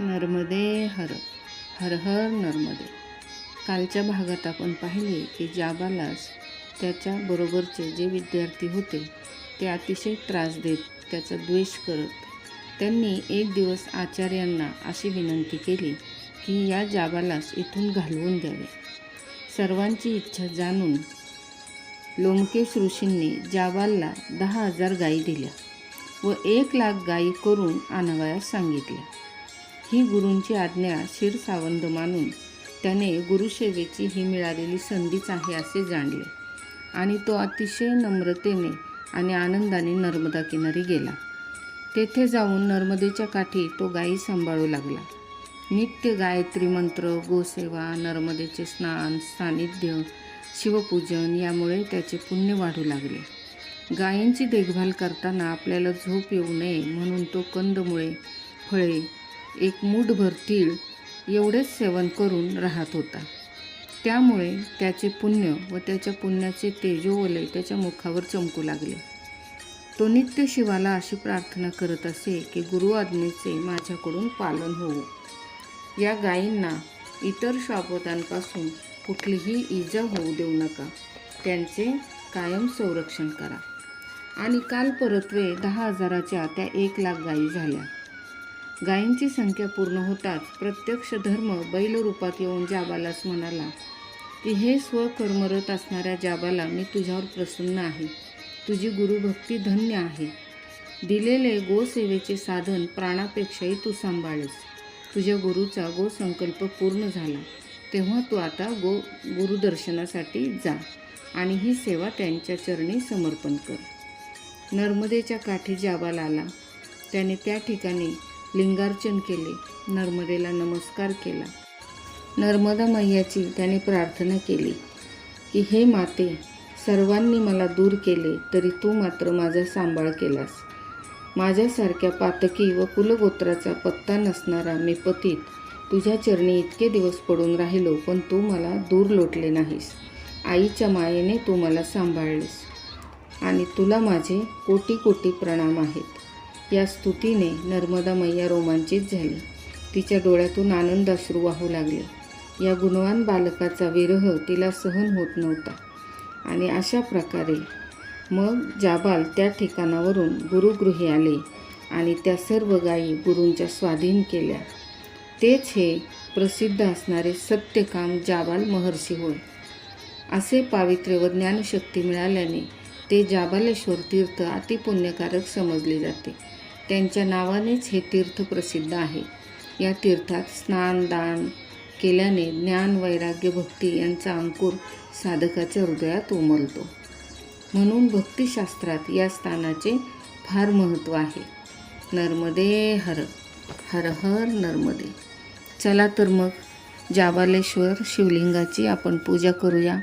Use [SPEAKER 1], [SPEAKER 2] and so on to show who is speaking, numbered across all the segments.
[SPEAKER 1] नर्मदे हर हर हर नर्मदे. कालच्या भागात आपण पाहिले की जाबालास त्याच्या बरोबरचे जे विद्यार्थी होते ते अतिशय त्रास देत त्याचा द्वेष करत. त्यांनी एक दिवस आचार्यांना अशी विनंती केली की या जाबालास इथून घालवून द्यावे. सर्वांची इच्छा जाणून लोमकेश ऋषींनी जाबालला दहा हजार गायी दिल्या व एक लाख गायी करून आणावयास सांगितल्या. ही गुरूंची आज्ञा क्षीरसावंत मानून त्याने गुरुसेवेची ही मिळालेली संधीच आहे असे जाणले. आणि तो अतिशय नम्रतेने आणि आनंदाने नर्मदा किनारी गेला. तेथे जाऊन नर्मदेच्या काठी तो गायी सांभाळू लागला. नित्य गायत्री मंत्र गोसेवा नर्मदेचे स्नान सानिध्य शिवपूजन यामुळे त्याचे पुण्य वाढू लागले. गायींची देखभाल करताना आपल्याला झोप येऊ नये म्हणून तो कंदमुळे फळे एक मूठभर तीळ एवढेच सेवन करून राहत होता. त्यामुळे त्याचे पुण्य व त्याच्या पुण्याचे तेजोवलय त्याच्या मुखावर चमकू लागले. तो नित्य शिवाला अशी प्रार्थना करत असे की गुरु आज्ञेचे माझ्याकडून पालन होवो. या गायींना इतर शापदांपासून कुठलीही इजा होऊ देऊ नका. त्यांचे कायम संरक्षण करा. आणि काल परत्वे दहा हजाराच्या त्या एक लाख गायी झाल्या. गायींची संख्या पूर्ण होताच प्रत्यक्ष धर्म बैलरूपात येऊन जाबालास म्हणाला की हे स्वकर्मरत असणाऱ्या जाबाला मी तुझ्यावर प्रसन्न आहे. तुझी गुरुभक्ती धन्य आहे. दिलेले गोसेवेचे साधन प्राणापेक्षाही तू सांभाळेस. तुझ्या गुरुचा गोसंकल्प पूर्ण झाला. तेव्हा तू आता गो गुरुदर्शनासाठी जा आणि ही सेवा त्यांच्या चरणी समर्पण कर. नर्मदेच्या काठी जाबाला आला. त्याने त्या ठिकाणी लिंगार्चन केले नर्मदेला नमस्कार केला. नर्मदा मैयाची त्याने प्रार्थना केली की हे माते सर्वांनी मला दूर केले तरी तू मात्र माझा सांभाळ केलास. माझ्यासारख्या पातकी व कुलगोत्राचा पत्ता नसणारा मी पतीत तुझ्या चरणी इतके दिवस पडून राहिलो पण तू मला दूर लोटले नाहीस. आईच्या मायेने तू मला सांभाळलेस आणि तुला माझे कोटी कोटी प्रणाम आहेत. या स्तुतीने नर्मदा मैया रोमांचित झाली. तिच्या डोळ्यातून आनंद अश्रू वाहू लागले. या गुणवान बालकाचा विरह तिला सहन होत नव्हता. आणि अशा प्रकारे मग जाबाल त्या ठिकाणावरून गुरुगृही आले आणि त्या सर्व गायी गुरूंच्या स्वाधीन केल्या. तेच हे प्रसिद्ध असणारे सत्यकाम जाबाल महर्षी होय. असे पावित्र्य व ज्ञानशक्ती मिळाल्याने ते जाबालेश्वर तीर्थ अतिपुण्यकारक समजले जाते. त्यांच्या नावानेच हे तीर्थ प्रसिद्ध आहे. या तीर्थात स्नान दान केल्याने ज्ञान वैराग्य भक्ती यांचा अंकुर साधकाच्या हृदयात उमलतो. म्हणून भक्तिशास्त्रात या स्थानाचे फार महत्त्व आहे. नर्मदे हर हर हर नर्मदे. चला तर मग जाबालेश्वर शिवलिंगाची आपण पूजा करूया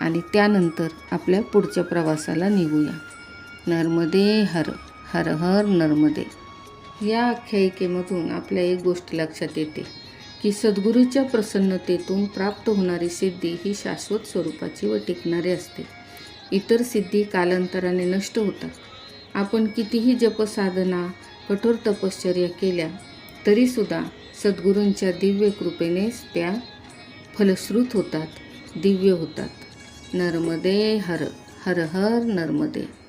[SPEAKER 1] आणि त्यानंतर आपल्या पुढच्या प्रवासाला निघूया. नर्मदे हर. हर हर नर्मदे. या आख्यायिकेमधून आपल्या एक गोष्ट लक्षात येते की सद्गुरूच्या प्रसन्नतेतून प्राप्त होणारी सिद्धी ही शाश्वत स्वरूपाची व टिकणारी असते. इतर सिद्धी कालांतराने नष्ट होतात. आपण कितीही जपसाधना कठोर तपश्चर्या केल्या तरीसुद्धा सद्गुरूंच्या दिव्य कृपेनेच त्या फलश्रुत होतात दिव्य होतात. नर्मदे हर हर हर नर्मदे.